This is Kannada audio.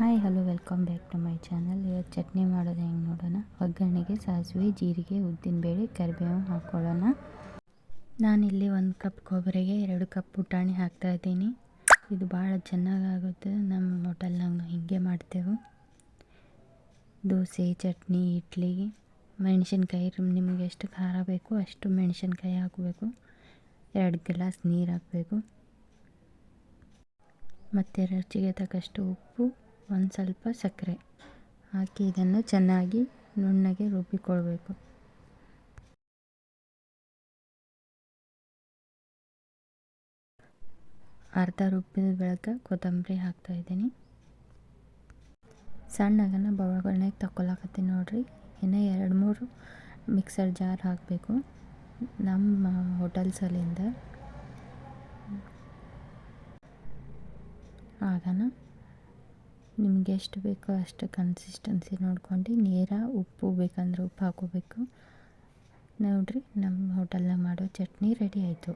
Hi, hello, welcome back to my channel. ಇವತ್ತು ಚಟ್ನಿ ಮಾಡೋದು ಹೆಂಗೆ ನೋಡೋಣ? ಒಗ್ಗರಣೆಗೆ ಸಾಸಿವೆ, ಜೀರಿಗೆ ಉದ್ದಿನಬೇಳೆ ಕರಿಬೇವು ಹಾಕ್ಕೊಳ್ಳೋಣ ನಾನಿಲ್ಲಿ ಒಂದು ಕಪ್ ಕೊಬ್ಬರಿಗೆ ಎರಡು ಕಪ್ ಪುಟಾಣಿ ಹಾಕ್ತಾಯಿದ್ದೀನಿ ಇದು ಭಾಳ ಚೆನ್ನಾಗಾಗುತ್ತೆ ನಮ್ಮ ಹೋಟೆಲ್ನಾಗ ಹೀಗೆ ಮಾಡ್ತೇವೆ. ದೋಸೆ, ಚಟ್ನಿ ಇಡ್ಲಿಗೆ ಮೆಣಸಿನ್ಕಾಯಿ. ನಿಮಗೆ ಎಷ್ಟು ಖಾರ ಬೇಕು ಅಷ್ಟು ಮೆಣಸಿನ್ಕಾಯಿ ಹಾಕಬೇಕು. ಎರಡು ಗ್ಲಾಸ್ ನೀರು ಹಾಕಬೇಕು. ಮತ್ತು ರುಚಿಗೆ ತಕ್ಕಷ್ಟು ಉಪ್ಪು ಒಂದು ಸ್ವಲ್ಪ ಸಕ್ಕರೆ. ಹಾಕಿ ಇದನ್ನು ಚೆನ್ನಾಗಿ ನುಣ್ಣಗೆ ರುಬ್ಬಿಕೊಳ್ಬೇಕು. ಅರ್ಧ ರುಬ್ಬಿದ ಬೆಳಕ ಕೊತ್ತಂಬರಿ ಹಾಕ್ತಾಯಿದ್ದೀನಿ ಸಣ್ಣಗನ ಒಗ್ಗರಣೆಗೆ ತಗೊಳಕತ್ತೀನಿ ನೋಡಿರಿ. ಇನ್ನು ಎರಡು ಮೂರು ಮಿಕ್ಸರ್ ಜಾರ್ ಹಾಕಬೇಕು. ನಮ್ಮ ಹೋಟೆಲ್ಸಲ್ಲಿಂದ ಆಗನ ನಿಮ್ಗೆ ಎಷ್ಟು ಬೇಕೋ ಅಷ್ಟು ಕನ್ಸಿಸ್ಟೆನ್ಸಿ ನೋಡ್ಕೊಂಡು ನೀರ ಉಪ್ಪು ಬೇಕಂದ್ರೆ ಉಪ್ಪು ಹಾಕೋಬೇಕು. ನೋಡಿರಿ, ನಮ್ಮ ಹೋಟೆಲ್ನಾಗ ಮಾಡೋ ಚಟ್ನಿ ರೆಡಿ ಆಯಿತು.